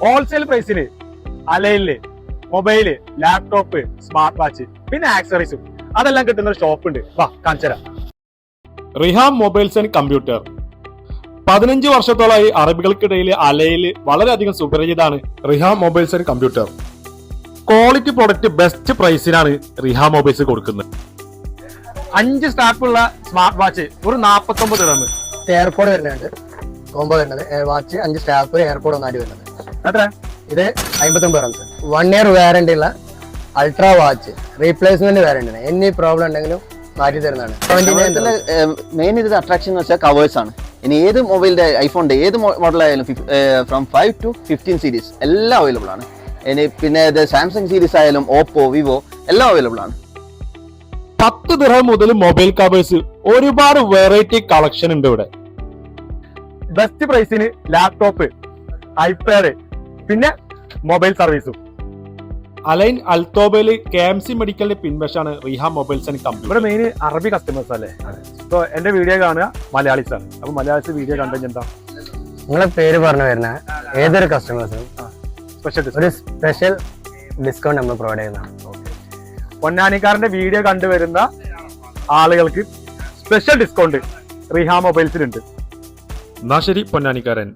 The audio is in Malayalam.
ഹോൾസെയിൽ പ്രൈസിന് അലയിൽ മൊബൈൽ ലാപ്ടോപ്പ് സ്മാർട്ട് വാച്ച് പിന്നെ ആക്സറീസും അതെല്ലാം കിട്ടുന്ന ഒരു ഷോപ്പ് ഉണ്ട്. വാ കാണിച്ചരാ റിഹാം മൊബൈൽസ് ആൻഡ് കമ്പ്യൂട്ടർ. പതിനഞ്ച് വർഷത്തോളമായി അറബികൾക്കിടയിൽ അലയിൽ വളരെയധികം സുപരിചിതാണ് Riham mobiles and computer. Quality product best പ്രൈസിനാണ് Riham mobiles കൊടുക്കുന്നത്. അഞ്ച് സ്റ്റാപ്പുള്ള സ്മാർട്ട് വാച്ച് ഒരു നാപ്പത്തൊമ്പത് റമ് എയർപോഡ് വരുന്നുണ്ട്. കോമ്പോ വരുന്നത് വാച്ച് അഞ്ച് സ്റ്റാപ്പ് എയർപോഡ് ഒന്നായിട്ട് വരുന്നത് എത്ര ഇത് അമ്പത്തൊമ്പത് റൺസ് വൺ ഇയർ വാറണ്ടി ഉള്ള അൾട്രാ വാച്ച് റീപ്ലേസ്മെന്റ് വാറണ്ടി ആണ്. എനി പ്രോബ്ലം ഉണ്ടെങ്കിലും മാറ്റി തരുന്നതാണ്. മെയിൻ ഇത് അട്രാക്ഷൻ എന്ന് വെച്ചാൽ കവേഴ്സ് ആണ്. ഇനി ഏത് മൊബൈലിന്റെ ഐഫോണിന്റെ ഏത് മോഡലായാലും from five to fifteen series എല്ലാം അവൈലബിൾ ആണ്. ഇനി പിന്നെ ഇത് സാംസങ് സീരീസ് ആയാലും ഓപ്പോ വിവോ എല്ലാം അവൈലബിൾ ആണ്. പത്ത് ദിർഹം മുതൽ മൊബൈൽ കവേഴ്സ് ഒരുപാട് വെറൈറ്റി കളക്ഷൻ ഉണ്ട് ഇവിടെ. ബെസ്റ്റ് പ്രൈസിന് ലാപ്ടോപ്പ് ഐപാഡ് പിന്നെ മൊബൈൽ സർവീസും അലൈൻ അൽത്തോബയിൽ കെ എം സി മെഡിക്കലിന്റെ പിൻവശാണ് റീഹാ മൊബൈൽസ് ആൻഡ് കമ്പനി. ഇവിടെ മെയിൻ അറബി കസ്റ്റമേഴ്സ് അല്ലേ? ഇപ്പൊ എന്റെ വീഡിയോ കാണുക മലയാളീസ് ആണ്. അപ്പൊ മലയാളീസ് വീഡിയോ കണ്ടെങ്കിൽ എന്താ? നിങ്ങളെ പേര് പറഞ്ഞു വരുന്ന ഏതൊരു കസ്റ്റമേഴ്സിനും സ്പെഷ്യൽ ഒരു സ്പെഷ്യൽ ഡിസ്കൗണ്ട് നമ്മൾ പ്രൊവൈഡ് ചെയ്യുന്നതാണ്. പൊന്നാനിക്കാരന്റെ വീഡിയോ കണ്ടുവരുന്ന ആളുകൾക്ക് സ്പെഷ്യൽ ഡിസ്കൗണ്ട് റീഹാ മൊബൈൽസിലുണ്ട്. എന്നാ ശരി പൊന്നാനിക്കാരൻ.